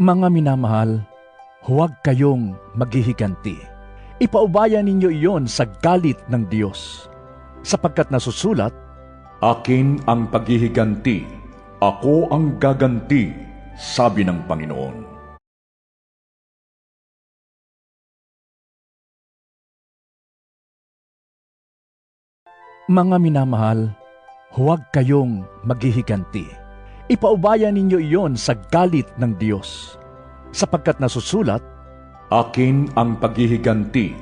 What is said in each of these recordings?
Mga minamahal, huwag kayong maghihiganti. Ipaubaya ninyo iyon sa galit ng Diyos. Sapagkat nasusulat, Akin ang paghihiganti, ako ang gaganti, sabi ng Panginoon. Mga minamahal, huwag kayong maghihiganti. Ipaubaya ninyo iyon sa galit ng Diyos. Sapagkat nasusulat, Akin ang paghihiganti,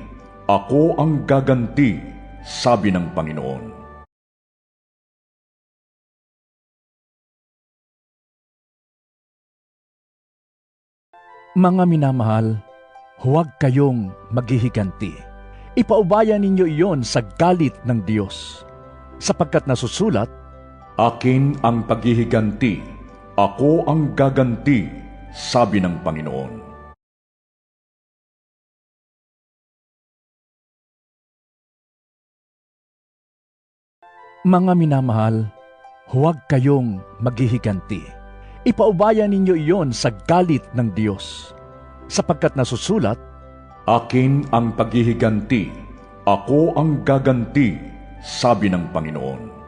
ako ang gaganti, sabi ng Panginoon. Mga minamahal, huwag kayong maghihiganti. Ipaubaya ninyo iyon sa galit ng Diyos. Sapagkat nasusulat, Akin ang paghihiganti, ako ang gaganti, sabi ng Panginoon. Mga minamahal, huwag kayong maghihiganti. Ipaubaya ninyo iyon sa galit ng Diyos. Sapagkat nasusulat, Akin ang paghihiganti, ako ang gaganti, sabi ng Panginoon.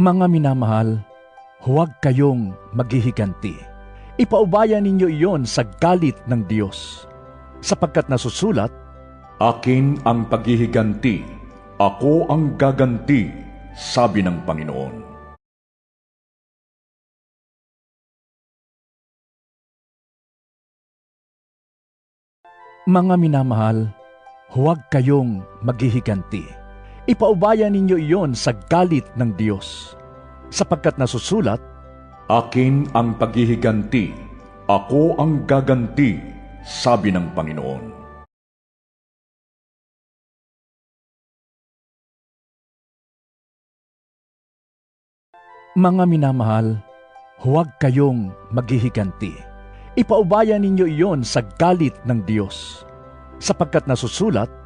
Mga minamahal, huwag kayong maghihiganti. Ipaubaya ninyo iyon sa galit ng Diyos. Sapagkat nasusulat, Akin ang paghihiganti, ako ang gaganti, sabi ng Panginoon. Mga minamahal, huwag kayong maghihiganti. Ipaubaya ninyo iyon sa galit ng Diyos. Sapagkat nasusulat, Akin ang paghihiganti, ako ang gaganti, sabi ng Panginoon. Mga minamahal, huwag kayong maghihiganti. Ipaubaya ninyo iyon sa galit ng Diyos. Sapagkat nasusulat,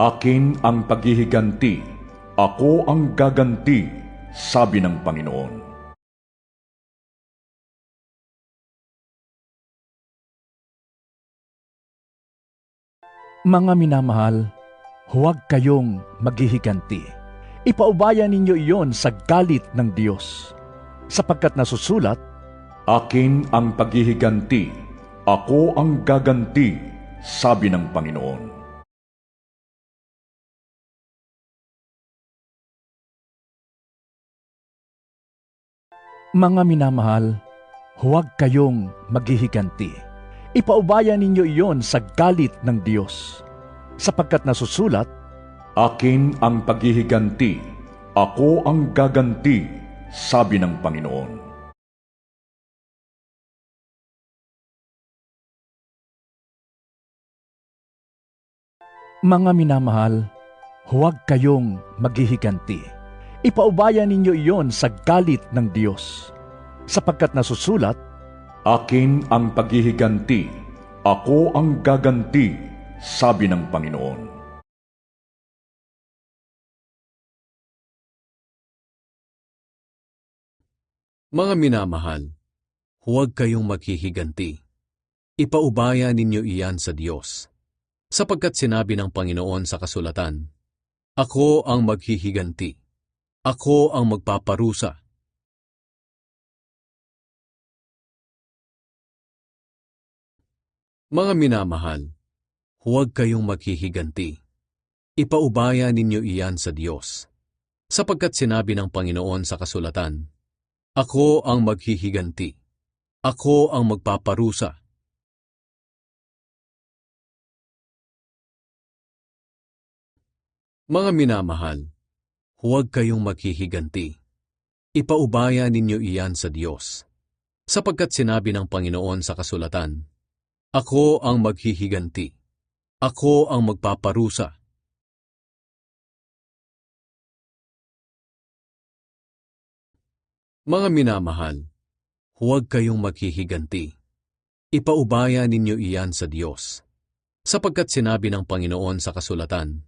Akin ang paghihiganti, ako ang gaganti, sabi ng Panginoon. Mga minamahal, huwag kayong maghihiganti. Ipaubaya ninyo iyon sa galit ng Diyos. Sapagkat nasusulat, Akin ang paghihiganti, ako ang gaganti, sabi ng Panginoon. Mga minamahal, huwag kayong maghihiganti. Ipaubaya ninyo iyon sa galit ng Diyos. Sapagkat nasusulat, Akin ang paghihiganti, ako ang gaganti, sabi ng Panginoon. Mga minamahal, huwag kayong maghihiganti. Ipaubaya ninyo iyon sa galit ng Diyos. Sapagkat nasusulat, Akin ang paghihiganti, ako ang gaganti, sabi ng Panginoon. Mga minamahal, huwag kayong maghihiganti. Ipaubaya ninyo iyan sa Diyos. Sapagkat sinabi ng Panginoon sa kasulatan, Ako ang maghihiganti. Ako ang magpaparusa. Mga minamahal, huwag kayong maghihiganti. Ipaubaya ninyo iyan sa Diyos. Sapagkat sinabi ng Panginoon sa kasulatan, Ako ang maghihiganti. Ako ang magpaparusa. Mga minamahal, huwag kayong maghihiganti. Ipaubaya ninyo iyan sa Diyos. Sapagkat sinabi ng Panginoon sa kasulatan, Ako ang maghihiganti. Ako ang magpaparusa. Mga minamahal, huwag kayong maghihiganti. Ipaubaya ninyo iyan sa Diyos. Sapagkat sinabi ng Panginoon sa kasulatan,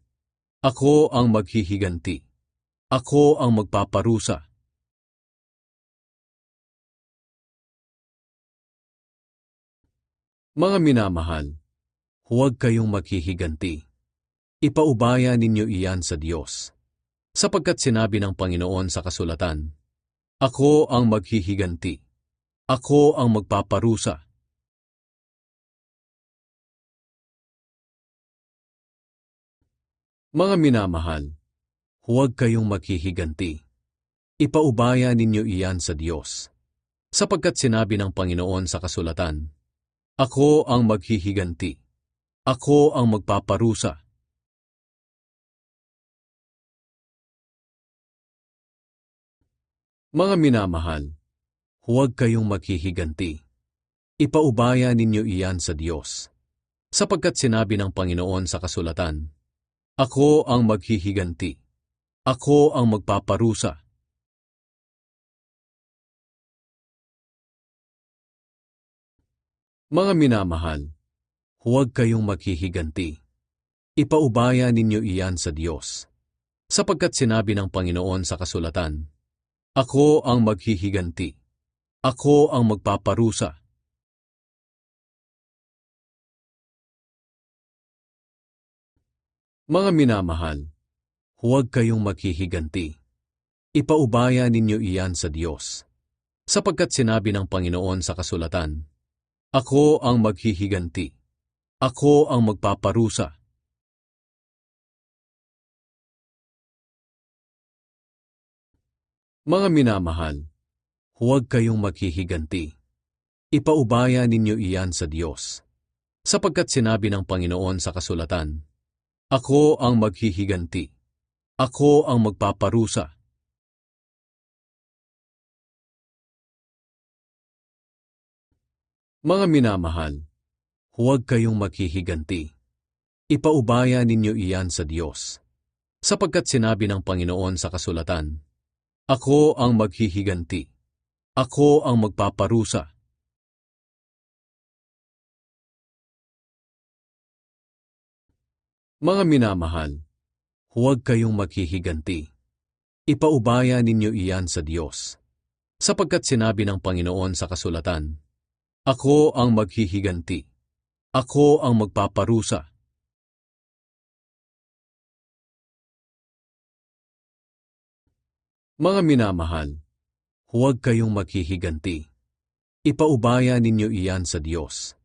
Ako ang maghihiganti. Ako ang magpaparusa. Mga minamahal, huwag kayong maghihiganti. Ipaubaya ninyo iyan sa Diyos. Sapagkat sinabi ng Panginoon sa kasulatan, Ako ang maghihiganti. Ako ang magpaparusa. Mga minamahal, huwag kayong maghihiganti. Ipaubaya ninyo iyan sa Diyos. Sapagkat sinabi ng Panginoon sa kasulatan, Ako ang maghihiganti. Ako ang magpaparusa. Mga minamahal, huwag kayong maghihiganti. Ipaubaya ninyo iyan sa Diyos. Sapagkat sinabi ng Panginoon sa kasulatan, Ako ang maghihiganti. Ako ang magpaparusa. Mga minamahal, huwag kayong maghihiganti. Ipaubaya ninyo iyan sa Diyos. Sapagkat sinabi ng Panginoon sa kasulatan, Ako ang maghihiganti. Ako ang magpaparusa. Mga minamahal, huwag kayong maghihiganti. Ipaubaya ninyo iyan sa Diyos. Sapagkat sinabi ng Panginoon sa kasulatan, Ako ang maghihiganti. Ako ang magpaparusa. Mga minamahal, huwag kayong maghihiganti. Ipaubaya ninyo iyan sa Diyos. Sapagkat sinabi ng Panginoon sa kasulatan, Ako ang maghihiganti. Ako ang magpaparusa. Mga minamahal, huwag kayong maghihiganti. Ipaubaya ninyo iyan sa Diyos. Sapagkat sinabi ng Panginoon sa kasulatan, Ako ang maghihiganti. Ako ang magpaparusa. Mga minamahal, huwag kayong maghihiganti. Ipaubaya ninyo iyan sa Diyos. Sapagkat sinabi ng Panginoon sa kasulatan, Ako ang maghihiganti. Ako ang magpaparusa. Mga minamahal, huwag kayong maghihiganti. Ipaubaya ninyo iyan sa Diyos.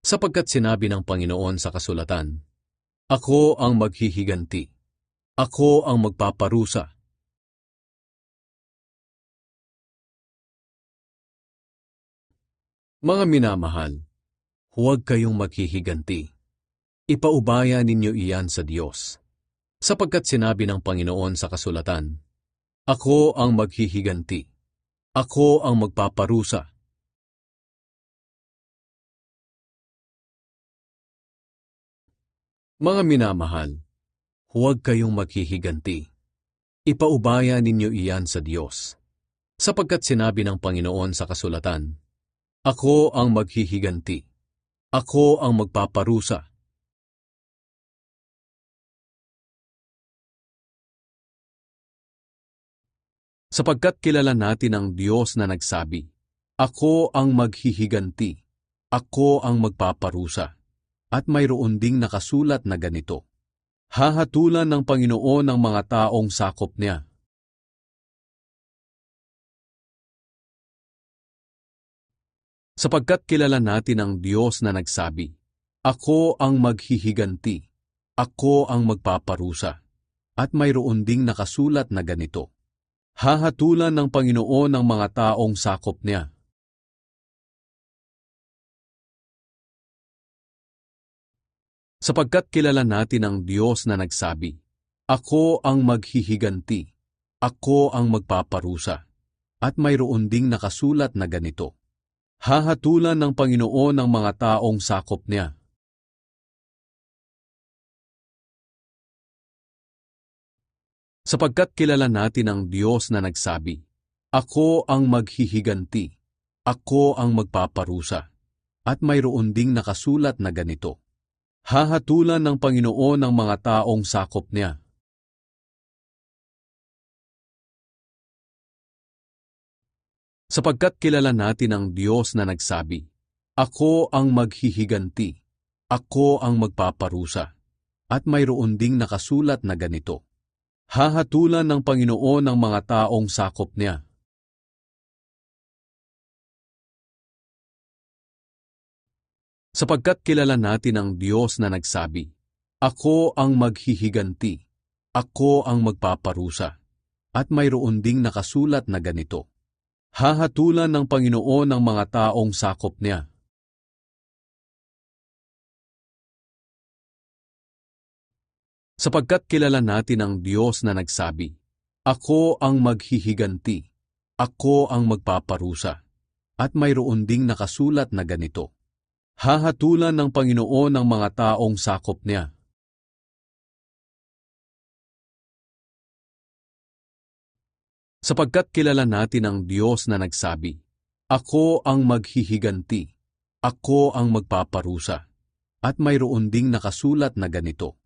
Sapagkat sinabi ng Panginoon sa kasulatan, Ako ang maghihiganti. Ako ang magpaparusa. Mga minamahal, huwag kayong maghihiganti. Ipaubaya ninyo iyan sa Diyos. Sapagkat sinabi ng Panginoon sa kasulatan, Ako ang maghihiganti. Ako ang magpaparusa. Mga minamahal, huwag kayong maghihiganti. Ipaubaya ninyo iyan sa Diyos. Sapagkat sinabi ng Panginoon sa kasulatan, Ako ang maghihiganti. Ako ang magpaparusa. Sapagkat kilala natin ang Diyos na nagsabi, Ako ang maghihiganti, ako ang magpaparusa. At mayroon ding nakasulat na ganito, Hahatulan ng Panginoon ang mga taong sakop niya. Sapagkat kilala natin ang Diyos na nagsabi, Ako ang maghihiganti, ako ang magpaparusa. At mayroon ding nakasulat na ganito, Hahatulan ng Panginoon ang mga taong sakop niya. Sapagkat kilala natin ang Diyos na nagsabi, Ako ang maghihiganti, ako ang magpaparusa. At mayroon ding nakasulat na ganito, Hahatulan ng Panginoon ang mga taong sakop niya. Sapagkat kilala natin ang Diyos na nagsabi, Ako ang maghihiganti, ako ang magpaparusa. At mayroon ding nakasulat na ganito, Hahatulan ng Panginoon ang mga taong sakop niya. Sapagkat kilala natin ang Diyos na nagsabi, Ako ang maghihiganti, ako ang magpaparusa, at mayroon ding nakasulat na ganito. Hahatulan ng Panginoon ang mga taong sakop niya Sapagkat kilala natin ang Diyos na nagsabi, Ako ang maghihiganti, ako ang magpaparusa. At mayroon ding nakasulat na ganito, Hahatulan ng Panginoon ang mga taong sakop niya. Sapagkat kilala natin ang Diyos na nagsabi, Ako ang maghihiganti, ako ang magpaparusa. At mayroon ding nakasulat na ganito, Hahatulan ng Panginoon ang mga taong sakop niya. Sapagkat kilala natin ang Diyos na nagsabi, Ako ang maghihiganti, ako ang magpaparusa. At mayroon ding nakasulat na ganito,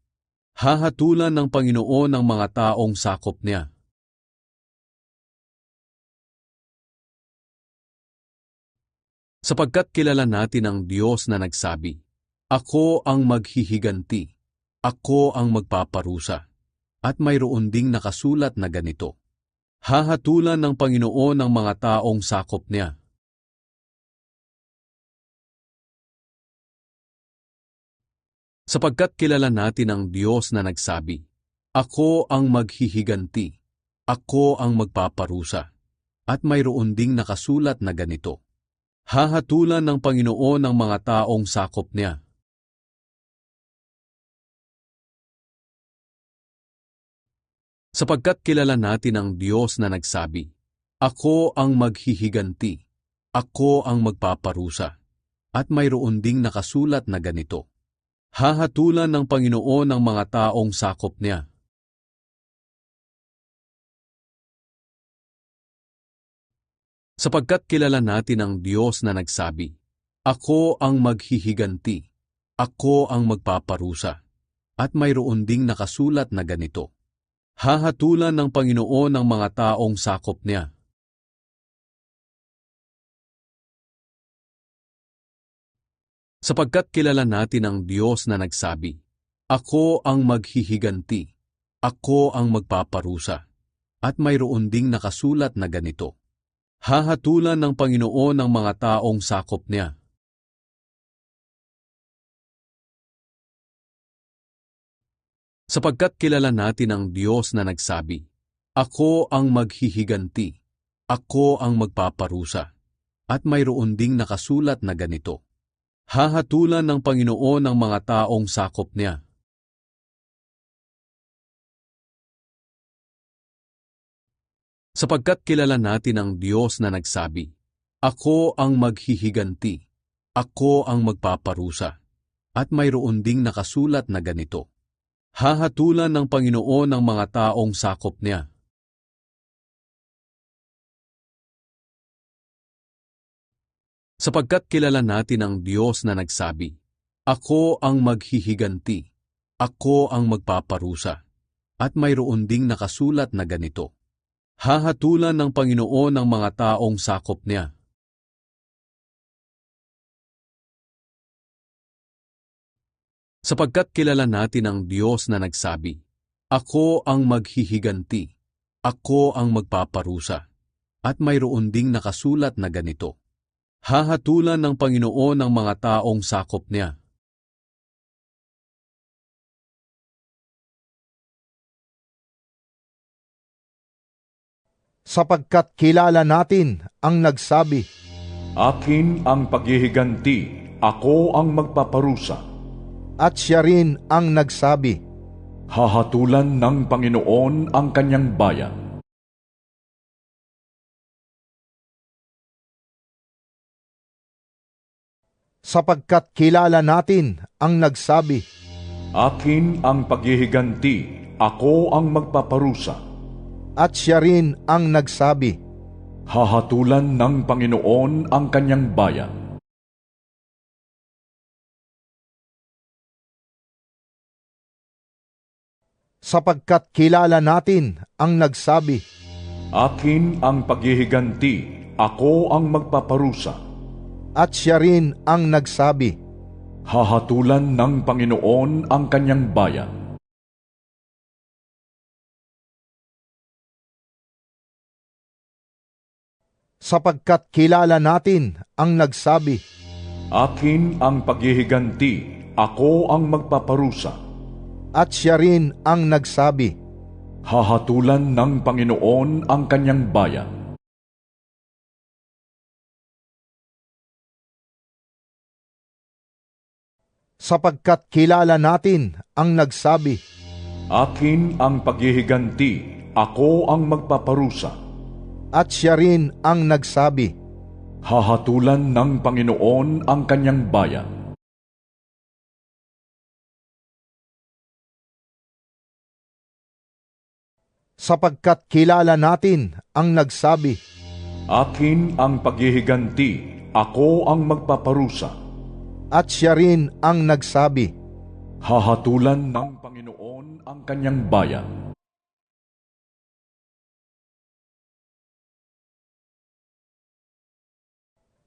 Hahatulan ng Panginoon ang mga taong sakop niya. Sapagkat kilala natin ang Diyos na nagsabi, Ako ang maghihiganti, ako ang magpaparusa. At mayroon ding nakasulat na ganito, Hahatulan ng Panginoon ang mga taong sakop niya. Sapagkat kilala natin ang Diyos na nagsabi, Ako ang maghihiganti, ako ang magpaparusa. At mayroon ding nakasulat na ganito, Hahatulan ng Panginoon ang mga taong sakop niya. Sapagkat kilala natin ang Diyos na nagsabi, Ako ang maghihiganti, ako ang magpaparusa. At mayroon ding nakasulat na ganito, Hahatulan ng Panginoon ang mga taong sakop niya. Sapagkat kilala natin ang Diyos na nagsabi, Ako ang maghihiganti, ako ang magpaparusa. At mayroon ding nakasulat na ganito, Hahatulan ng Panginoon ang mga taong sakop niya. Sapagkat kilala natin ang Diyos na nagsabi, Ako ang maghihiganti, ako ang magpaparusa. At mayroon ding nakasulat na ganito, Hahatulan ng Panginoon ang mga taong sakop niya. Sapagkat kilala natin ang Diyos na nagsabi, Ako ang maghihiganti, ako ang magpaparusa. At mayroon ding nakasulat na ganito, Hahatulan ng Panginoon ang mga taong sakop niya. Sapagkat kilala natin ang Diyos na nagsabi, Ako ang maghihiganti, ako ang magpaparusa. At mayroon ding nakasulat na ganito, Hahatulan ng Panginoon ang mga taong sakop niya. Sapagkat kilala natin ang Diyos na nagsabi, Ako ang maghihiganti, ako ang magpaparusa. At mayroon ding nakasulat na ganito, Hahatulan ng Panginoon ang mga taong sakop niya. Sapagkat kilala natin ang Diyos na nagsabi, Ako ang maghihiganti, ako ang magpaparusa. At mayroon ding nakasulat na ganito, Hahatulan ng Panginoon ang mga taong sakop niya. Sapagkat kilala natin ang nagsabi, Akin ang paghihiganti, ako ang magpaparusa. at siya rin ang nagsabi, Hahatulan ng Panginoon ang kanyang bayan. sapagkat kilala natin ang nagsabi, Akin ang paghihiganti, ako ang magpaparusa. At siya rin ang nagsabi, Hahatulan ng Panginoon ang kanyang bayan. sapagkat kilala natin ang nagsabi, Akin ang paghihiganti, ako ang magpaparusa. At siya rin ang nagsabi, Hahatulan ng Panginoon ang kanyang bayan. Sapagkat kilala natin ang nagsabi, Akin ang paghihiganti, ako ang magpaparusa. at siya rin ang nagsabi, Hahatulan ng Panginoon ang kanyang bayan. sapagkat kilala natin ang nagsabi, Akin ang paghihiganti, ako ang magpaparusa. At siya rin ang nagsabi, Hahatulan ng Panginoon ang kanyang bayan. sapagkat kilala natin ang nagsabi, Akin ang paghihiganti, ako ang magpaparusa. at siya rin ang nagsabi, Hahatulan ng Panginoon ang kanyang bayan.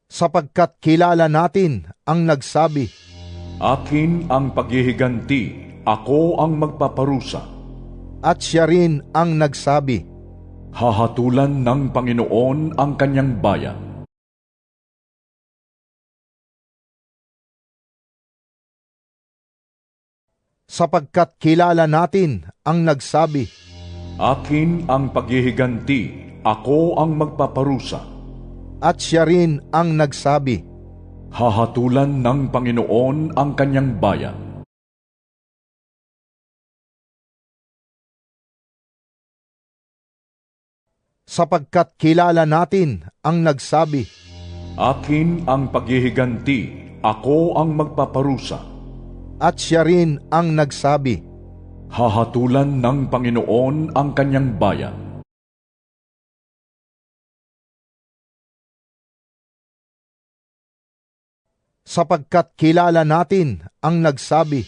Sapagkat kilala natin ang nagsabi, Akin ang paghihiganti, ako ang magpaparusa. at siya rin ang nagsabi, Hahatulan ng Panginoon ang kanyang bayan. sapagkat kilala natin ang nagsabi, Akin ang paghihiganti, ako ang magpaparusa. At siya rin ang nagsabi, Hahatulan ng Panginoon ang kanyang bayan. sapagkat kilala natin ang nagsabi, Akin ang paghihiganti, ako ang magpaparusa. at siya rin ang nagsabi, Hahatulan ng Panginoon ang kanyang bayan. Sapagkat kilala natin ang nagsabi,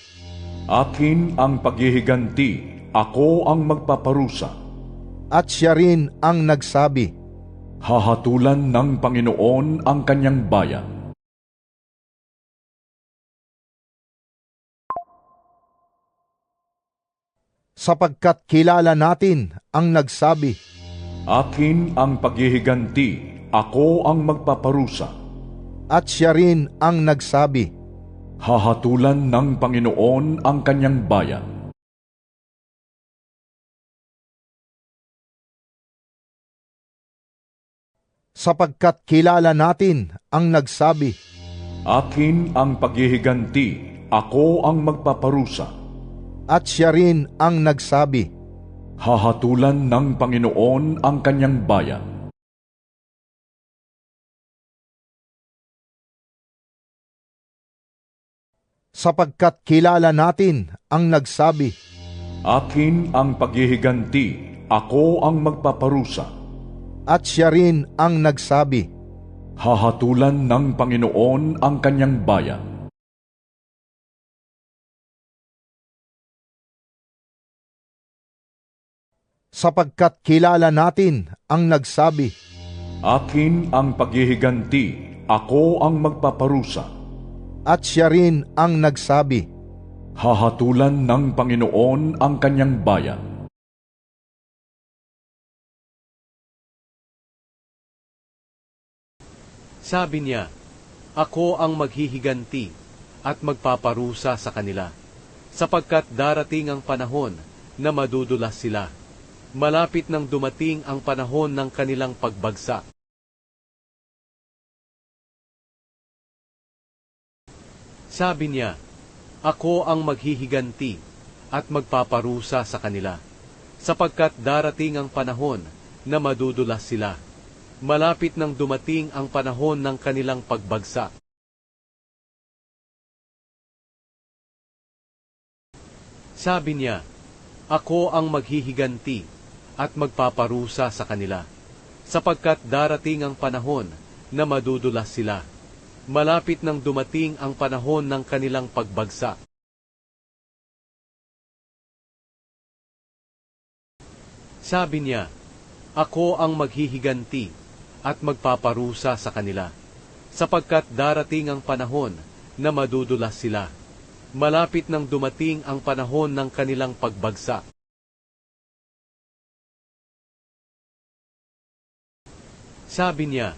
Akin ang paghihiganti, ako ang magpaparusa. at siya rin ang nagsabi, Hahatulan ng Panginoon ang kanyang bayan. sapagkat kilala natin ang nagsabi, Akin ang paghihiganti, ako ang magpaparusa. At siya rin ang nagsabi, Hahatulan ng Panginoon ang kanyang bayan. sapagkat kilala natin ang nagsabi, Akin ang paghihiganti, ako ang magpaparusa. at siya rin ang nagsabi, Hahatulan ng Panginoon ang kanyang bayan. Sapagkat kilala natin ang nagsabi, Akin ang paghihiganti, ako ang magpaparusa. at siya rin ang nagsabi, Hahatulan ng Panginoon ang kanyang bayan. sapagkat kilala natin ang nagsabi, Akin ang paghihiganti, ako ang magpaparusa. At siya rin ang nagsabi, Hahatulan ng Panginoon ang kanyang bayan. Sabi niya, Ako ang maghihiganti at magpaparusa sa kanila, sapagkat darating ang panahon na madudulas sila. Malapit nang dumating ang panahon ng kanilang pagbagsak. Sabi niya, Ako ang maghihiganti at magpaparusa sa kanila, sapagkat darating ang panahon na madudulas sila. Malapit nang dumating ang panahon ng kanilang pagbagsak. Sabi niya, Ako ang maghihiganti at magpaparusa sa kanila, sapagkat darating ang panahon na madudulas sila. Malapit nang dumating ang panahon ng kanilang pagbagsak. Sabi niya, Ako ang maghihiganti at magpaparusa sa kanila, sapagkat darating ang panahon na madudulas sila. Malapit nang dumating ang panahon ng kanilang pagbagsak. Sabi niya,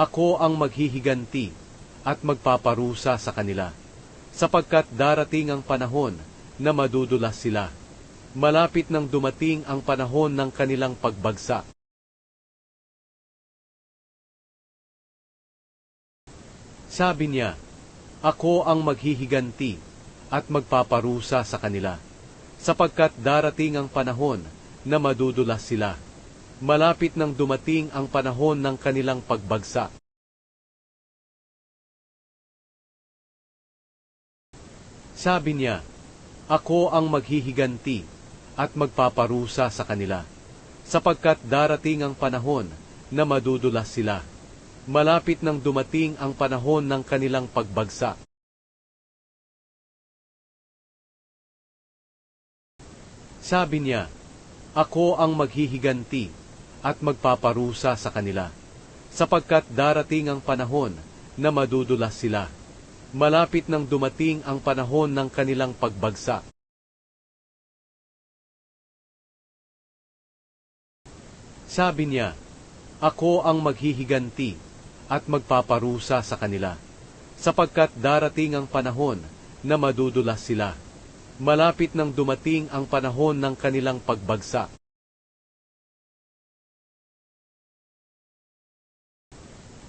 Ako ang maghihiganti at magpaparusa sa kanila, sapagkat darating ang panahon na madudulas sila. Malapit nang dumating ang panahon ng kanilang pagbagsak. Sabi niya, Ako ang maghihiganti at magpaparusa sa kanila, sapagkat darating ang panahon na madudulas sila. Malapit nang dumating ang panahon ng kanilang pagbagsak. Sabi niya, Ako ang maghihiganti at magpaparusa sa kanila, sapagkat darating ang panahon na madudulas sila. Malapit nang dumating ang panahon ng kanilang pagbagsak. Sabi niya, Ako ang maghihiganti at magpaparusa sa kanila, sapagkat darating ang panahon na madudulas sila. Malapit nang dumating ang panahon ng kanilang pagbagsak. Sabi niya, Ako ang maghihiganti at magpaparusa sa kanila, sapagkat darating ang panahon na madudulas sila. Malapit nang dumating ang panahon ng kanilang pagbagsak.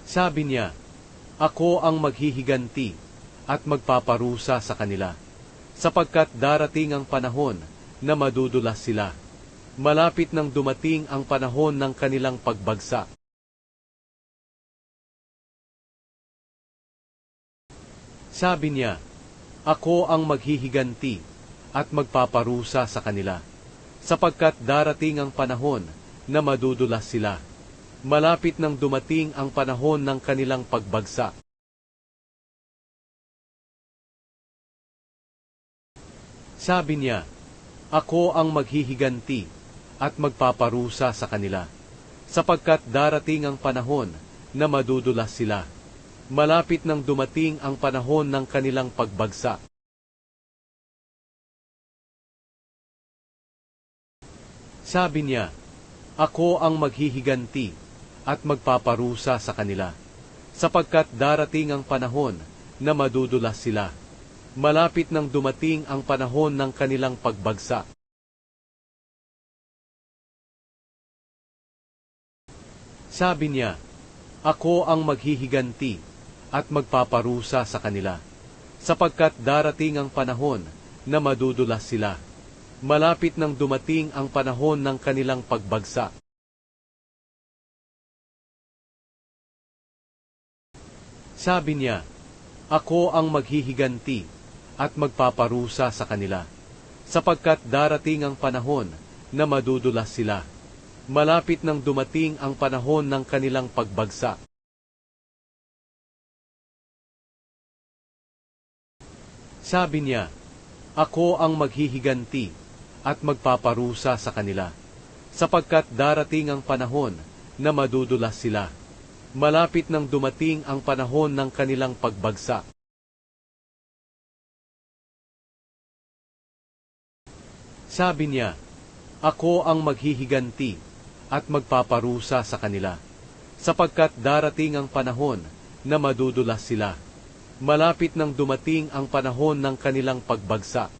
Sabi niya, Ako ang maghihiganti at magpaparusa sa kanila, sapagkat darating ang panahon na madudulas sila. Malapit nang dumating ang panahon ng kanilang pagbagsak. Sabi niya, Ako ang maghihiganti at magpaparusa sa kanila, sapagkat darating ang panahon na madudulas sila. Malapit nang dumating ang panahon ng kanilang pagbagsak. Sabi niya, Ako ang maghihiganti at magpaparusa sa kanila, sapagkat darating ang panahon na madudulas sila. Malapit nang dumating ang panahon ng kanilang pagbagsak. Sabi niya, Ako ang maghihiganti at magpaparusa sa kanila, sapagkat darating ang panahon na madudulas sila. Malapit nang dumating ang panahon ng kanilang pagbagsak. Sabi niya, Ako ang maghihiganti at magpaparusa sa kanila, sapagkat darating ang panahon na madudulas sila. Malapit nang dumating ang panahon ng kanilang pagbagsak. Sabi niya, Ako ang maghihiganti at magpaparusa sa kanila, sapagkat darating ang panahon na madudulas sila. Malapit nang dumating ang panahon ng kanilang pagbagsak. Sabi niya, Ako ang maghihiganti at magpaparusa sa kanila, sapagkat darating ang panahon na madudulas sila. Malapit nang dumating ang panahon ng kanilang pagbagsak. Sabi niya, Ako ang maghihiganti at magpaparusa sa kanila, sapagkat darating ang panahon na madudulas sila. Malapit nang dumating ang panahon ng kanilang pagbagsak.